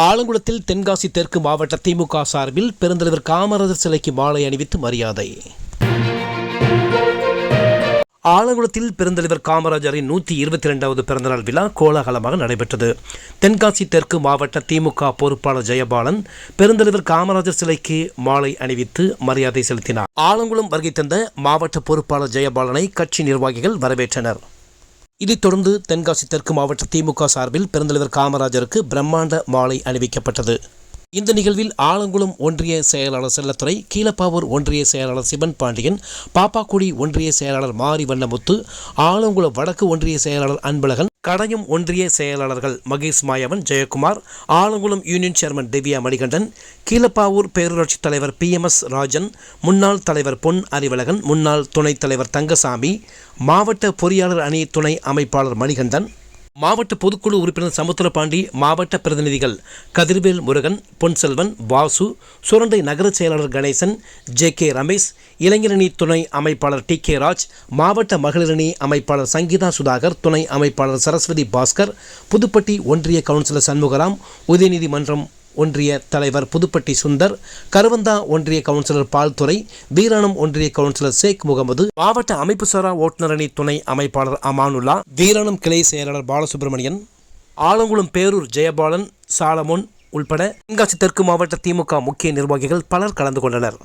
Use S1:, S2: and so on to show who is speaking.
S1: ஆலங்குளத்தில் தென்காசி தெற்கு மாவட்ட திமுக சார்பில் பெருந்தலைவர் காமராஜர் சிலைக்கு மாலை அணிவித்து மரியாதை. ஆலங்குளத்தில் பெருந்தலைவர் காமராஜரின் நூற்றி இருபத்தி ரெண்டாவது பிறந்தநாள் விழா கோலாகலமாக நடைபெற்றது. தென்காசி தெற்கு மாவட்ட திமுக பொறுப்பாளர் ஜெயபாலன் பெருந்தலைவர் காமராஜர் சிலைக்கு மாலை அணிவித்து மரியாதை செலுத்தினார். ஆலங்குளம் வருகை தந்த மாவட்ட பொறுப்பாளர் ஜெயபாலனை கட்சி நிர்வாகிகள் வரவேற்றனர். இதைத் தொடர்ந்து தென்காசி தெற்கு மாவட்ட திமுக சார்பில் பெருந்தலைவர் காமராஜருக்கு பிரம்மாண்ட மாலை அணிவிக்கப்பட்டது. இந்த நிகழ்வில் ஆலங்குளம் ஒன்றிய செயலாளர் செல்லத்துறை கீழப்பாவூர் ஒன்றிய செயலாளர் சிவன் பாண்டியன் பாப்பாக்குடி ஒன்றிய செயலாளர் மாரி வண்ணமுத்து ஆலங்குளம் வடக்கு ஒன்றிய செயலாளர் அன்பழகன் கடையம் ஒன்றிய செயலாளர்கள் மகேஷ் மாயவன் ஜெயக்குமார் ஆலங்குளம் யூனியன் சேர்மன் திவ்யா மணிகண்டன் கீழப்பாவூர் பேரூராட்சி தலைவர் பி எம் எஸ் ராஜன் முன்னாள் தலைவர் பொன் அறிவழகன் முன்னாள் துணைத் தலைவர் தங்கசாமி மாவட்ட பொறியாளர் அணி துணை அமைப்பாளர் மணிகண்டன் மாவட்ட பொதுக்குழு உறுப்பினர் சமுத்திரபாண்டி மாவட்ட பிரதிநிதிகள் கதிர்வேல் முருகன் பொன்செல்வன் வாசு சுரண்டை நகர செயலாளர் கணேசன் ஜே கே ரமேஷ் இளைஞரணி துணை அமைப்பாளர் டி கே ராஜ் மாவட்ட மகளிரணி அமைப்பாளர் சங்கீதா சுதாகர் துணை அமைப்பாளர் சரஸ்வதி பாஸ்கர் புதுப்பட்டி ஒன்றிய கவுன்சிலர் சண்முகராம் உதயநிதி மன்றம் ஒன்றிய தலைவர் புதுப்பட்டி சுந்தர் கருவந்தா ஒன்றிய கவுன்சிலர் பால்துறை வீராணம் ஒன்றிய கவுன்சிலர் ஷேக் முகமது மாவட்ட அமைப்பு சாரா ஓட்டுநரணி துணை அமைப்பாளர் அமானுல்லா வீராணம் கிளை செயலாளர் பாலசுப்ரமணியன் ஆலங்குளம் பேரூர் ஜெயபாலன் சாலமோன் உள்பட தென்காசி தெற்கு மாவட்ட திமுக முக்கிய நிர்வாகிகள் பலர் கலந்து கொண்டனர்.